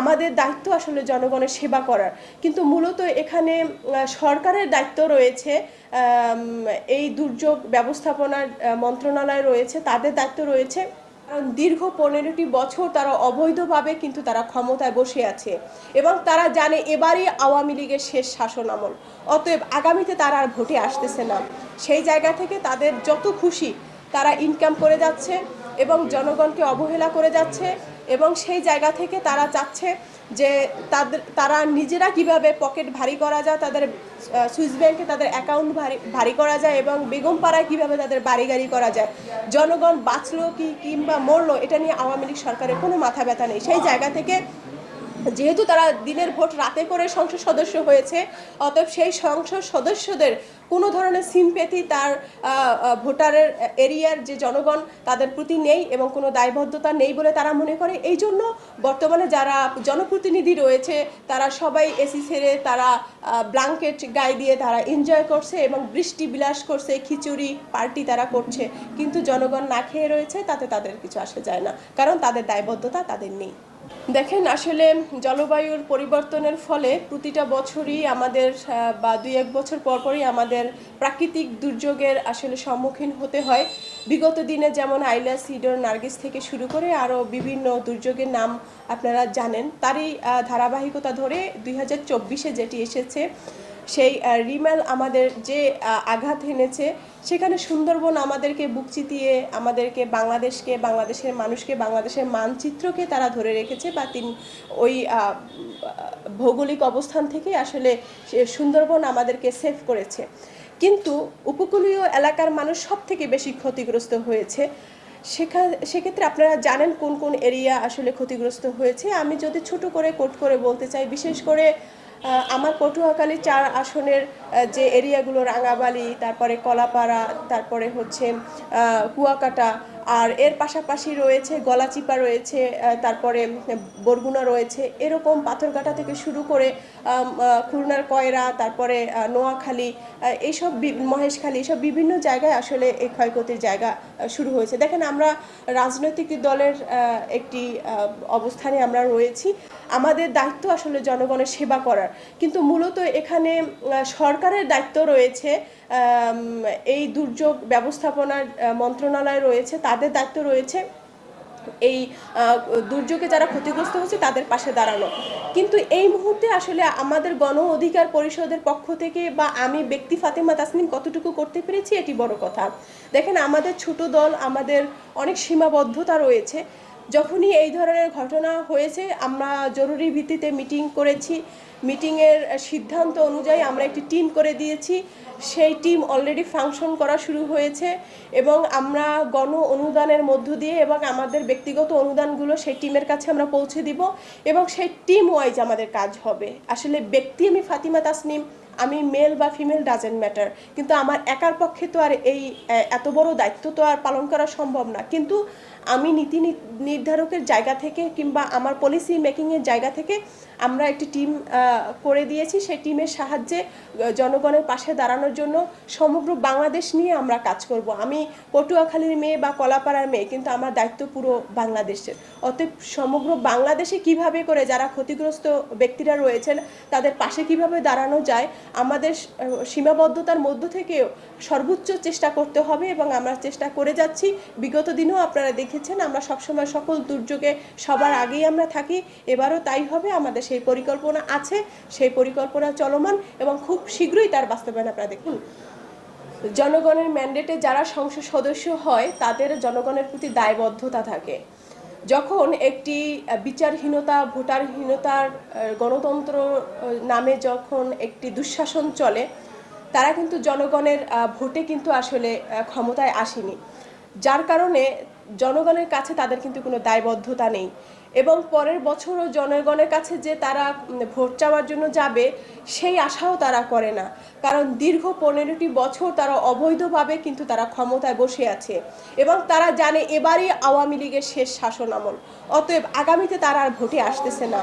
আমাদের দায়িত্ব আসলে জনগণের সেবা করার। কিন্তু মূলত এখানে সরকারের দায়িত্ব রয়েছে এই দুর্যোগ ব্যবস্থাপনার মন্ত্রণালয় রয়েছে, তাদের দায়িত্ব রয়েছে। দীর্ঘ পনেরোটি বছর তারা অবৈধভাবে কিন্তু তারা ক্ষমতায় বসে আছে এবং তারা জানে এবারই আওয়ামী লীগের শেষ শাসন আমল। অতএব আগামীতে তারা আর ভোটে আসতেছে না। সেই জায়গা থেকে তাদের যত খুশি তারা ইনকাম করে যাচ্ছে এবং জনগণকে অবহেলা করে যাচ্ছে। এবং সেই জায়গা থেকে তারা চাচ্ছে যে তাদের, তারা নিজেরা কীভাবে পকেট ভারী করা যায়, তাদের সুইস ব্যাংকে তাদের অ্যাকাউন্ট ভারী ভারী করা যায় এবং বেগম পাড়ায় কীভাবে তাদের বাড়ি গাড়ি করা যায়। জনগণ বাঁচলো কি কিংবা মরলো, এটা নিয়ে আওয়ামী লীগ সরকারের কোনো মাথা ব্যথা নেই। সেই জায়গা থেকে যেহেতু তারা দিনের ভোট রাতে করে সংসদ সদস্য হয়েছে, অতএব সেই সংসদ সদস্যদের কোনো ধরনের সিম্পেথি তার ভোটারের এরিয়ার যে জনগণ তাদের প্রতি নেই এবং কোনো দায়বদ্ধতা নেই বলে তারা মনে করে। এই জন্য বর্তমানে যারা জনপ্রতিনিধি রয়েছে, তারা সবাই এসি ছেড়ে তারা ব্ল্যাঙ্কেট গায়ে দিয়ে তারা এনজয় করছে এবং বৃষ্টি বিলাস করছে, খিচুড়ি পার্টি তারা করছে। কিন্তু জনগণ না খেয়ে রয়েছে, তাতে তাদের কিছু আসে যায় না। কারণ তাদের দায়বদ্ধতা তাদের নেই। দেখেন, আসলে জলবায়ুর পরিবর্তনের ফলে প্রতিটা বছরই আমাদের বা দুই এক বছর পরপরই আমাদের প্রাকৃতিক দুর্যোগের আসলে সম্মুখীন হতে হয়। বিগত দিনে যেমন আইলা সিডর, নার্গিস থেকে শুরু করে আরও বিভিন্ন দুর্যোগের নাম আপনারা জানেন। তারই ধারাবাহিকতা ধরে দুই হাজার যেটি এসেছে সেই রিমেল আমাদের যে আঘাত এনেছে সেখানে সুন্দরবন আমাদেরকে বুক চিতিয়ে, আমাদেরকে বাংলাদেশকে, বাংলাদেশের মানুষকে, বাংলাদেশের মানচিত্রকে তারা ধরে রেখেছে বা তিনি, ওই ভৌগোলিক অবস্থান থেকে আসলে সুন্দরবন আমাদেরকে সেভ করেছে। কিন্তু উপকূলীয় এলাকার মানুষ সব থেকে বেশি ক্ষতিগ্রস্ত হয়েছে। সেখা, সেক্ষেত্রে আপনারা জানেন কোন কোন এরিয়া আসলে ক্ষতিগ্রস্ত হয়েছে। আমি যদি ছোট করে, কোট করে বলতে চাই, বিশেষ করে আমার পটুয়াখালী চার আসনের যে এরিয়াগুলো রাঙাবালি তারপরে কলাপাড়া তারপরে হচ্ছে কুয়াকাটা আর এর পাশাপাশি রয়েছে, গলাচিপা রয়েছে তারপরে বরগুনা রয়েছে। এরকম পাথরঘাটা থেকে শুরু করে খুলনার কয়রা, তারপরে নোয়াখালী এইসব মহেশখালী, এইসব বিভিন্ন জায়গায় আসলে এই ক্ষয়ক্ষতির জায়গা শুরু হয়েছে। দেখেন, আমরা রাজনৈতিক দলের একটি অবস্থানে আমরা রয়েছি। আমাদের দায়িত্ব আসলে জনগণের সেবা করার। কিন্তু মূলত এখানে সরকারের দায়িত্ব রয়েছে এই দুর্যোগ ব্যবস্থাপনার মন্ত্রণালয় রয়েছে তাদের দায়িত্ব রয়েছে এই দুর্যোগে যারা ক্ষতিগ্রস্ত হচ্ছে তাদের পাশে দাঁড়ানো। কিন্তু এই মুহূর্তে আসলে আমাদের গণ অধিকার পরিষদের পক্ষ থেকে বা আমি ব্যক্তি ফাতেমা তাসনিম কতটুকু করতে পেরেছি এটি বড় কথা। দেখেন আমাদের ছোট দল, আমাদের অনেক সীমাবদ্ধতা রয়েছে। যখনই এই ধরনের ঘটনা হয়েছে, আমরা জরুরি ভিত্তিতে মিটিং করেছি। মিটিংয়ের সিদ্ধান্ত অনুযায়ী আমরা একটি টিম করে দিয়েছি। সেই টিম অলরেডি ফাংশন করা শুরু হয়েছে এবং আমরা গণ অনুদানের মধ্য দিয়ে এবং আমাদের ব্যক্তিগত অনুদানগুলো সেই টিমের কাছে আমরা পৌঁছে দিব এবং সেই টিম ওয়াইজ আমাদের কাজ হবে। আসলে ব্যক্তি আমি ফাতিমা তাসনিম আমি মেল বা ফিমেল ডাজেন্ট ম্যাটার কিন্তু আমার একার পক্ষে তো আর এই এত বড় দায়িত্ব তো আর পালন করা সম্ভব না। কিন্তু আমি নীতি নির্ধারকের জায়গা থেকে কিংবা আমার পলিসি মেকিংয়ের জায়গা থেকে আমরা একটি টিম করে দিয়েছি। সেই টিমের সাহায্যে জনগণের পাশে দাঁড়ানোর জন্য সমগ্র বাংলাদেশ নিয়ে আমরা কাজ করব। আমি পটুয়াখালীর মেয়ে বা কলাপাড়ার মেয়ে, কিন্তু আমার দায়িত্ব পুরো বাংলাদেশের। অতএব সমগ্র বাংলাদেশে কীভাবে করে যারা ক্ষতিগ্রস্ত ব্যক্তিরা রয়েছেন, তাদের পাশে কীভাবে দাঁড়ানো যায় আমাদের সীমাবদ্ধতার মধ্য থেকেও সর্বোচ্চ চেষ্টা করতে হবে এবং আমরা চেষ্টা করে যাচ্ছি। বিগত দিনেও আপনারা দেখেছেন, আমরা সবসময় সকল দুর্যোগে সবার আগেই আমরা থাকি। এবারও তাই হবে, আমাদের সেই পরিকল্পনা আছে, সেই পরিকল্পনা চলমান এবং খুব শীঘ্রই তার বাস্তবায়ন আপনারা দেখুন। জনগণের ম্যান্ডেটে যারা সংসদ সদস্য হয়, তাদের জনগণের প্রতি দায়বদ্ধতা থাকে। যখন একটি বিচারহীনতা, ভোটারহীনতার গণতন্ত্র নামে যখন একটি দুঃশাসন চলে, তারা কিন্তু জনগণের ভোটে কিন্তু আসলে ক্ষমতায় আসেনি। যার কারণে জনগণের কাছে তাদের কিন্তু কোনো দায়বদ্ধতা নেই। এবং পরের বছরও জনগণের কাছে যে তারা ভোট চাওয়ার জন্য যাবে, সেই আশাও তারা করে না। কারণ দীর্ঘ পনেরোটি বছর তারা অবৈধভাবে কিন্তু তারা ক্ষমতায় বসে আছে। এবং তারা জানে এবারই আওয়ামী লীগের শেষ শাসন আমল। অতএব আগামীতে তারা আর ভোটে আসতেছে না।